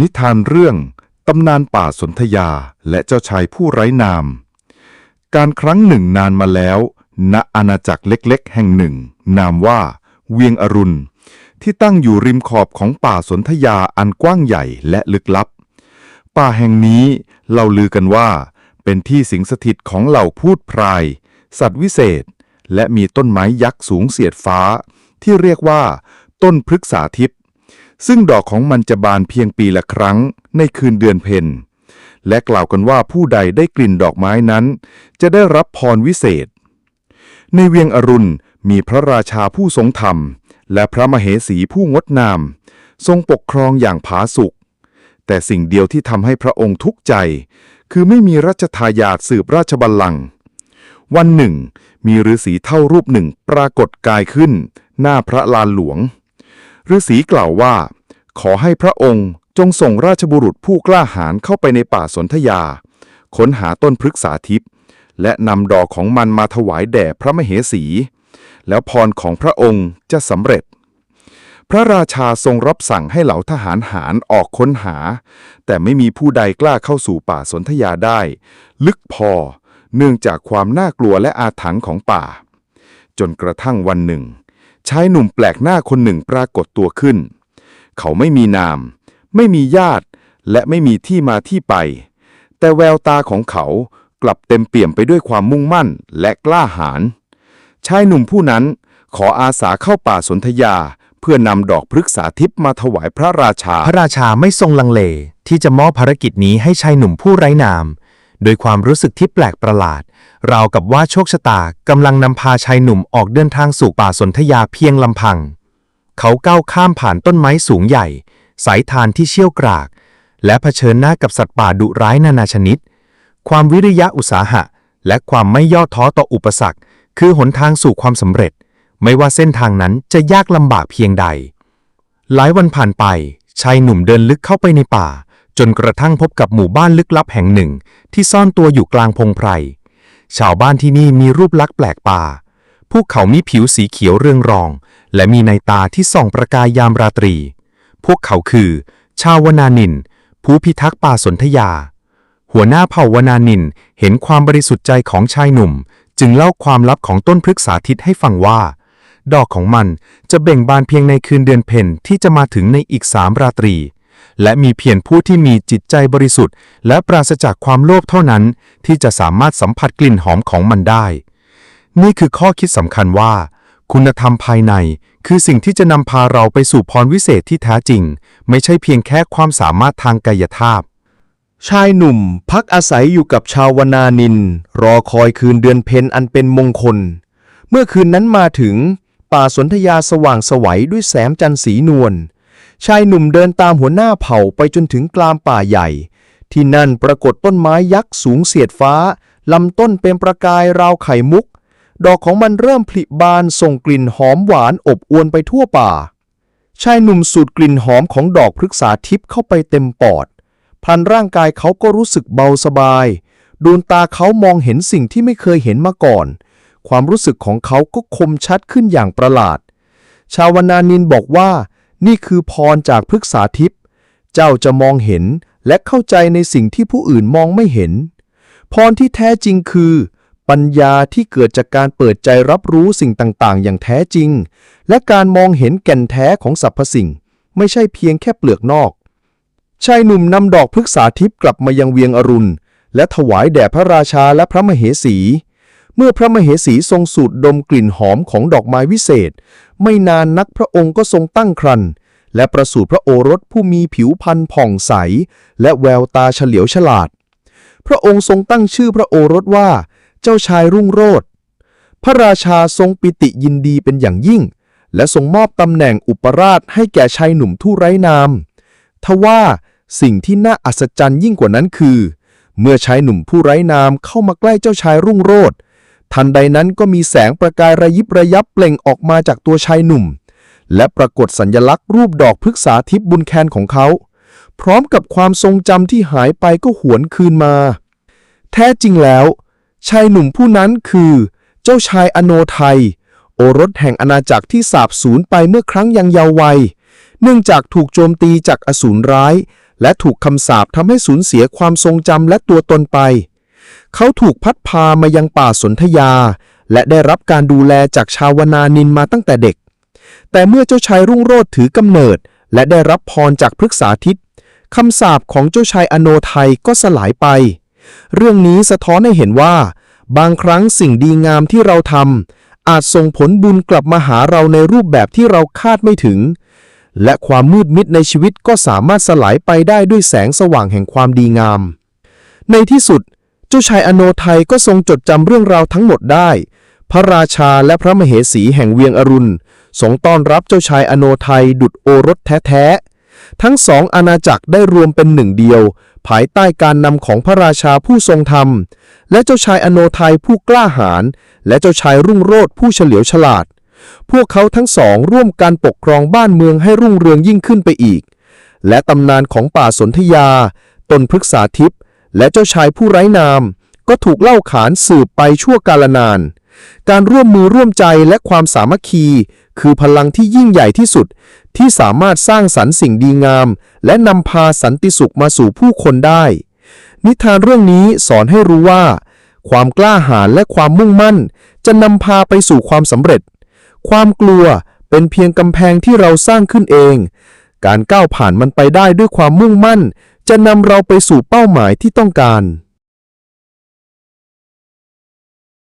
นิทานเรื่องตำนานป่าสนธยาและเจ้าชายผู้ไร้นาม การครั้งหนึ่งนานมาแล้ว ณอาณาจักรเล็กๆ แห่งหนึ่ง นามว่า เวียงอรุณ ที่ตั้งอยู่ริมขอบของป่าสนธยาอันกว้างใหญ่และลึกลับ ป่าแห่งนี้เล่าลือกันว่า เป็นที่สิงสถิตของเหล่าพูดพราย สัตว์วิเศษ และมีต้นไม้ยักษ์สูงเสียดฟ้า ที่เรียกว่า ต้นพฤกษาทิพย์ ซึ่งดอกของมันจะบานเพียงปีละครั้งในคืนเดือนเพ็ญและกล่าวกันว่าผู้ใดได้กลิ่นดอกไม้นั้น จะได้รับพรวิเศษ ในเวียงอรุณมีพระราชาผู้ทรงธรรม และพระมเหสีผู้งดงาม ทรงปกครองอย่างผาสุก แต่สิ่งเดียวที่ทำให้พระองค์ทุกข์ใจ คือไม่มีรัชทายาทสืบราชบัลลังก์วันหนึ่ง มีฤาษีเท่ารูปหนึ่งปรากฏกายขึ้น หน้าพระลานหลวง ฤาษีกล่าวว่า ขอให้พระองค์จงส่งราชบุรุษผู้กล้าหาญเข้าไปในป่าสนธยา ค้นหาต้นพฤกษาทิพย์และนำดอกของมันมาถวายแด่พระมเหสี แล้วพรของพระองค์จะสำเร็จ พระราชาทรงรับสั่งให้เหล่าทหารหารออกค้นหา แต่ไม่มีผู้ใดกล้าเข้าสู่ป่าสนธยาได้ ลึกพอ เนื่องจากความน่ากลัวและอาถรรพ์ของป่า จนกระทั่งวันหนึ่ง ชายหนุ่มแปลกหน้าคนหนึ่งปรากฏตัวขึ้น เขาไม่มีนาม ไม่มีญาติ และไม่มีที่มาที่ไป แต่แววตาของเขากลับเต็มเปี่ยมไปด้วยความมุ่งมั่นและกล้าหาญชายหนุ่มผู้นั้นขออาสาเข้าป่าสนธยา เพื่อนำดอกพฤกษาทิพย์มาถวายพระราชา พระราชาไม่ทรงลังเล ที่จะมอบภารกิจนี้ให้ชายหนุ่มผู้ไร้นาม โดยความรู้สึกที่แปลกประหลาด ราวกับว่าโชคชะตากำลังนำพาชายหนุ่มออกเดินทางสู่ป่าสนธยาเพียงลำพัง เขาก้าวข้ามผ่านต้นไม้สูงใหญ่ สายทานที่เชี่ยวกราก และเผชิญหน้ากับสัตว์ป่าดุร้ายนานาชนิด ความวิริยะอุตสาหะ และความไม่ย่อท้อต่ออุปสรรค คือหนทางสู่ความสำเร็จ ไม่ว่าเส้นทางนั้นจะยากลำบากเพียงใด หลายวันผ่านไปชายหนุ่มเดินลึกเข้าไปในป่า จนกระทั่งพบกับหมู่บ้านลึกลับแห่งหนึ่ง ที่ซ่อนตัวอยู่กลางพงไพร ชาวบ้านที่นี่มีรูปลักษณ์แปลกตา พวกเขามีผิวสีเขียวเรืองรอง และมีในตาที่ส่องประกายยามราตรี พวกเขาคือ ชาววนานิน ผู้พิทักษ์ป่าสนธยา หัวหน้าเผ่าวนานินเห็นความบริสุทธิ์ใจของชายหนุ่ม จึงเล่าความลับของต้นพฤกษาทิตให้ฟังว่า ดอกของมันจะเบ่งบานเพียงในคืนเดือนเพ็ญที่จะมาถึงในอีกสามราตรี และมีเพียงผู้ที่มีจิตใจบริสุทธิ์ และปราศจากความโลภเท่านั้น ที่จะสามารถสัมผัสกลิ่นหอมของมันได้ นี่คือข้อคิดสำคัญว่า คุณธรรมภายใน คือสิ่งที่จะนำพาเราไปสู่พรวิเศษที่แท้จริง ไม่ใช่เพียงแค่ความสามารถทางกายภาพ ชายหนุ่มพักอาศัยอยู่กับชาววนานิน รอคอยคืนเดือนเพ็ญอันเป็นมงคล เมื่อคืนนั้นมาถึง ป่าสนธยาสว่างสวัยด้วยแสงจันทร์สีนวล ชายหนุ่มเดินตามหัวหน้าเผ่าไปจนถึงกลางป่าใหญ่ ที่นั่นปรากฏต้นไม้ยักษ์สูงเสียดฟ้า ลำต้นเป็นประกายราวไข่มุก ดอกของมันเริ่มผลิบานส่งกลิ่นหอมหวานอบอวนไปทั่วป่า ชายหนุ่มสูดกลิ่นหอมของดอกพฤกษาทิพย์เข้าไปเต็มปอดพลันร่างกายเขาก็รู้สึกเบาสบาย ดวงตาเขามองเห็นสิ่งที่ไม่เคยเห็นมาก่อน ความรู้สึกของเขาก็คมชัดขึ้นอย่างประหลาด ชาวนานินบอกว่า นี่คือพรจากพฤกษาทิพย์เจ้าจะมองเห็นและเข้าใจในสิ่งที่ผู้อื่นมองไม่เห็น พรที่แท้จริงคือ ปัญญาที่เกิดจากการเปิดใจรับรู้สิ่งต่างๆ อย่างแท้จริง และการมองเห็นแก่นแท้ของสรรพสิ่ง ไม่ใช่เพียงแค่เปลือกนอกชายหนุ่มนำดอกพฤกษาทิพย์กลับมายังเวียงอรุณ และถวายแด่พระราชาและพระมเหสี เมื่อพระมเหสีทรงสูดดมกลิ่นหอมของดอกไม้วิเศษ ไม่นานนักพระองค์ก็ทรงตั้งครรภ์และประสูติพระโอรสผู้มีผิวพรรณผ่องใส และแววตาเฉลียวฉลาด พระองค์ทรงตั้งชื่อพระโอรสว่า เจ้าชายรุ่งโรจน์พระราชาทรงปิติยินดีเป็นอย่างยิ่ง และทรงมอบตำแหน่งอุปราชให้แก่ชายหนุ่มผู้ไร้นามทว่าสิ่งที่น่าอัศจรรย์ยิ่งกว่านั้นคือ เมื่อชายหนุ่มผู้ไร้นามเข้ามาใกล้เจ้าชายรุ่งโรจน์ ทันใดนั้นก็มีแสงประกายระยิบระยับเปล่งออกมาจากตัวชายหนุ่ม และปรากฏสัญญลักษณ์รูปดอกพฤกษาทิพย์บุญแคนของเขา พร้อมกับความทรงจำที่หายไปก็หวนคืนมา แท้จริงแล้ว ชายหนุ่มผู้นั้นคือ เจ้าชายอโนไทย โอรสแห่งอาณาจักรที่สาบสูญไปเมื่อครั้งยังเยาว์วัย เนื่องจากถูกโจมตีจากอสูรร้าย และถูกคำสาปทำให้สูญเสียความทรงจำและตัวตนไป เขาถูกพัดพามายังป่าสนธยา และได้รับการดูแลจากชาวนานินมาตั้งแต่เด็ก แต่เมื่อเจ้าชายรุ่งโรจน์ถือกำเนิด และได้รับพรจากพฤกษาทิตคำสาปของเจ้าชายอโนไทยก็สลายไป เรื่องนี้สะท้อนให้เห็นว่า บางครั้งสิ่งดีงามที่เราทำอาจส่งผลบุญกลับมาหาเราในรูปแบบที่เราคาดไม่ถึง และความมืดมิดในชีวิตก็สามารถสลายไปได้ด้วยแสงสว่างแห่งความดีงาม ในที่สุด เจ้าชายอโนไทยก็ทรงจดจำเรื่องราวทั้งหมดได้ พระราชาและพระมเหสีแห่งเวียงอรุณทรงต้อนรับเจ้าชายอโนไทยดุจโอรสแท้ๆ ทั้งสองอาณาจักรได้รวมเป็นหนึ่งเดียว ภายใต้การนำของพระราชาผู้ทรงธรรม และเจ้าชายอโนไทยผู้กล้าหาญและเจ้าชายรุ่งโรจน์ผู้เฉลียวฉลาด พวกเขาทั้งสองร่วมกันปกครองบ้านเมืองให้รุ่งเรืองยิ่งขึ้นไปอีก และตำนานของป่าสนธยาตนพฤกษาทิพย์ และเจ้าชายผู้ไร้นาม ก็ถูกเล่าขานสืบไปชั่วกาลนาน การร่วมมือร่วมใจและความสามัคคี คือพลังที่ยิ่งใหญ่ที่สุด ที่สามารถสร้างสรรค์สิ่งดีงาม และนำพาสันติสุขมาสู่ผู้คนได้ นิทานเรื่องนี้สอนให้รู้ว่า ความกล้าหาญและความมุ่งมั่น จะนำพาไปสู่ความสำเร็จ ความกลัวเป็นเพียงกำแพงที่เราสร้างขึ้นเอง การก้าวผ่านมันไปได้ด้วยความมุ่งมั่น จะนำเราไปสู่เป้าหมายที่ต้องการ